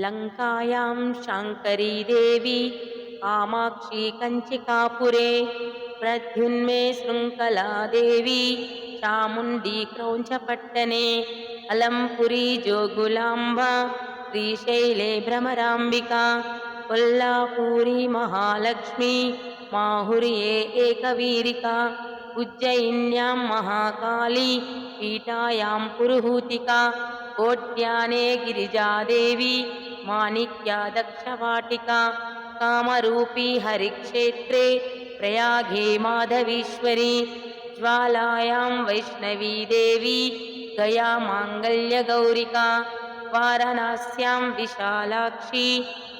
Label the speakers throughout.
Speaker 1: लङ्कायां शाङ्करी देवी कामाक्षी कञ्चिकापुरे प्रद्युन्मे शृङ्खला देवी चामुण्डी क्रौञ्चपट्टने अलम्पुरी जोगुलाम्बा श्रीशैले भ्रमराम्बिका कोल्लापूरी महालक्ष्मी माहुर्ये एकवीरिका उज्जयिन्यां महाकाली पीठायां पुरुहूतिका कोट्याने गिरिजादेवी माणिक्या दक्षवाटिका कामरूपी हरिक्षेत्रे प्रयागे माधवीश्वरी ज्वालायां वैष्णवी देवी गया माङ्गल्यगौरिका वाराणस्यां विशालाक्षी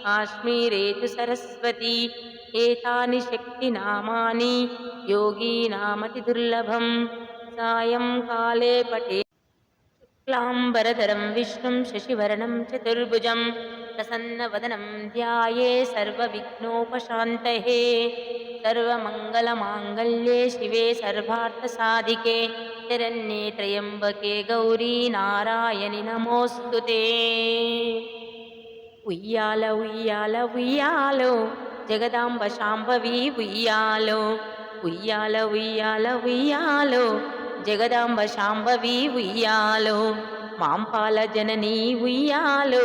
Speaker 1: काश्मीरे तु सरस्वती एतानि शक्तिनामानि योगीनामतिदुर्लभं सायङ्काले पठे शुक्लाम्बरधरं विष्णुं शशिवर्णं चतुर्भुजं प्रसन्नवदनं ध्याये सर्वविघ्नोपशान्तये सर्वमङ्गलमाङ्गल्ये शिवे सर्वार्थसाधिके शरण्ये त्र्यम्बके गौरी नारायणि नमोऽस्तु ते ఉయ్యాల ఉయ్యాల ఉయ్యాలో జగదాంబ శాంభవి ఉయ్యాలో ఉయ్యాల ఉయ్యాల ఉయ్యాలో జగదాంబ శాంభవి ఉయ్యాలో మాంపాల జననీ ఉయ్యాలో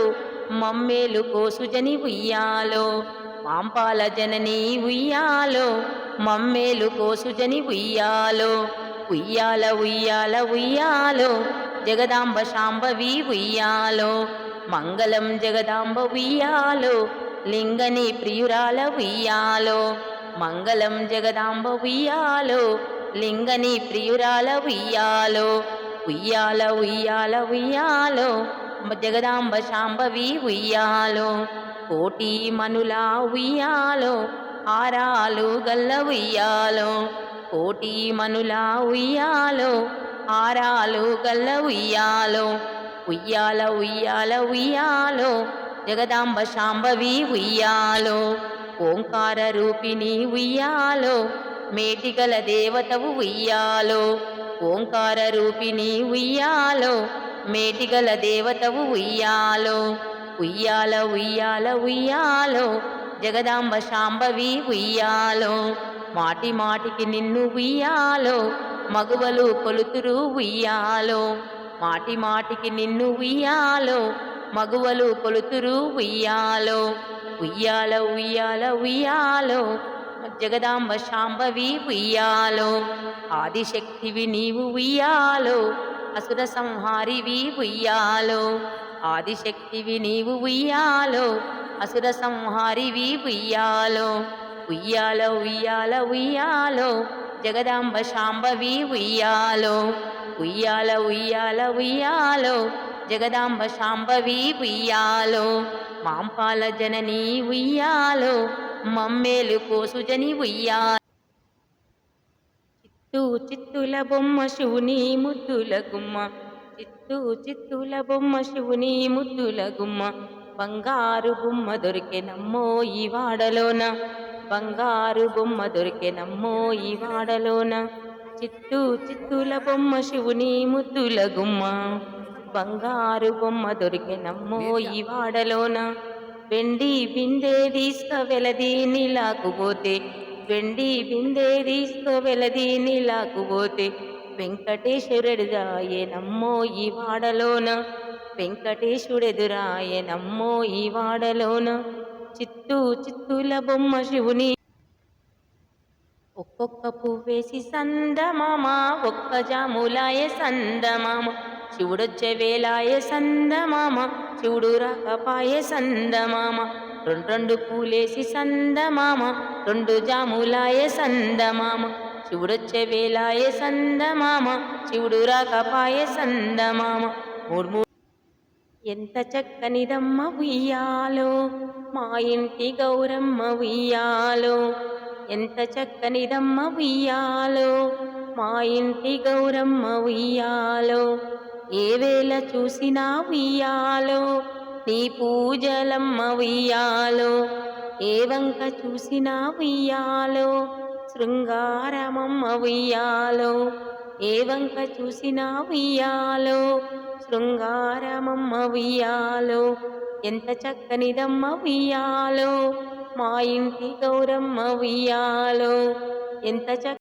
Speaker 1: మమ్మేలు కోసుజని ఉయ్యాలో మాంపాల జననీ ఉయ్యాలో మమ్మేలు కోసుజని ఉయ్యాలో ఉయ్యాల ఉయ్యాల. ఉయ్యాలో జగదాంబ శాంభవి ఉయ్యాలో మంగళం జగదాంబ ఉయ్యాలో లింగని ప్రియురాల ఉయ్యాలో మంగళం జగదాంబ ఉయ్యాలో లింగని ప్రియురాల ఉయ్యాలో ఉయ్యాల ఉయ్యాల ఉయ్యాలో జగదాంబ శాంభవి ఉయ్యాలో కోటి మనులా ఉయ్యాలో ఆరాలు గల్ల ఉయ్యాలో కోటి మనులా ఉయ్యాలో ఆరాలు గల్ల ఉయ్యాలో ఉయ్యాల ఉయ్యాల ఉయ్యాలో జగదాంబ శాంభవి ఉయ్యాలో ఓంకార రూపిణి ఉయ్యాలో మేటిగల దేవతవు ఉయ్యాలో ఓంకార రూపిణి ఉయ్యాలో మేటిగల దేవతవు ఉయ్యాలో ఉయ్యాల ఉయ్యాల ఉయ్యాలో జగదాంబ శాంభవి ఉయ్యాలో మాటి మాటికి నిన్ను ఉయ్యాలో మగువలు కొలుతురు ఉయ్యాలో మాటి మాటికి నిన్ను ఉయ్యాలో మగువలు కొలుతురు ఉయ్యాలో ఉయ్యాల ఉయ్యాల ఉయ్యాలో జగదాంబ శాంభవి ఉయ్యాలో. ఆదిశక్తివి నీవు ఉయ్యాలో అసుర సంహారివి ఉయ్యాలో. ఆదిశక్తివి నీవు ఉయ్యాలో అసుర సంహారివి ఉయ్యాలో. ఉయ్యాల ఉయ్యాల ఉయ్యాలో జగదాంబ శాంభవి ఉయ్యాలో. ఉయ్యాల ఉయ్యాల ఉయ్యాలో జగదాంబ శాంభవి ఉయ్యాలో. మాంపాల జననీ ఉయ్యాలో మమ్మేలు కోసుజని ఉయ్యాలో చిత్తూ చిత్తుల బొమ్మ శివుని ముద్దుల గుమ్మ. చిత్తూ చిత్తుల బొమ్మ శివుని ముద్దుల గుమ్మ. బంగారు బొమ్మ దొరికెనమ్మో ఈ వాడలోన. బంగారు బొమ్మ దొరికెనమ్మో ఈ వాడలోన. చిత్తూ చిత్తుల బొమ్మ శివుని ముద్దుల గుమ్మ. బంగారు బొమ్మ దొరికెనమ్మో ఈ వాడలోన. వెండి బిందె తీసుక వెలది నీలాకుపోతే వెండి బిందె తీసుక వెలది నీలాకుపోతే వెంకటేశ్వరుడిదాయనమ్మో ఈ వాడలోన వెంకటేశుడెదురాయనమ్మో ఈ వాడలోన చిత్తు చిత్తుల బొమ్మ శివుని. ఒక్కొక్క పువ్వేసి సందమామ ఒక్క జాములాయ సందమామ శివుడొచ్చే వేలాయే సందమామ శివుడు రాకపాయే సందమామ. రెండు రెండు పూలేసి సందమామ రెండు జాములాయే సందమామ. శివుడొచ్చే వేలాయే సందమామ శివుడు రాకపాయే సందమామ. మూడు మూడు ఎంత చక్కనిదమ్మ ఉయ్యాలో మా ఇంటి గౌరమ్మ ఉయ్యాలో. ఎంత చక్కనిదమ్మ ఉయ్యాలో మా ఇంటి గౌరమ్మ ఉయ్యాలో. ఏ వేళ చూసినా ఉయ్యాలో? నీ పూజలమ్మ ఉయ్యాలో. ఏ వంక చూసినా ఉయ్యాలో? శృంగారమమ్మ ఉయ్యాలో. ఏ వంక చూసినా ఉయ్యాలో? శృంగారమమ్మ ఉయ్యాలో. ఎంత చక్కనిదమ్మ ఉయ్యాలో? మా ఇంటి గౌరమ్మ ఉయ్యాలో. ఎంత చక్క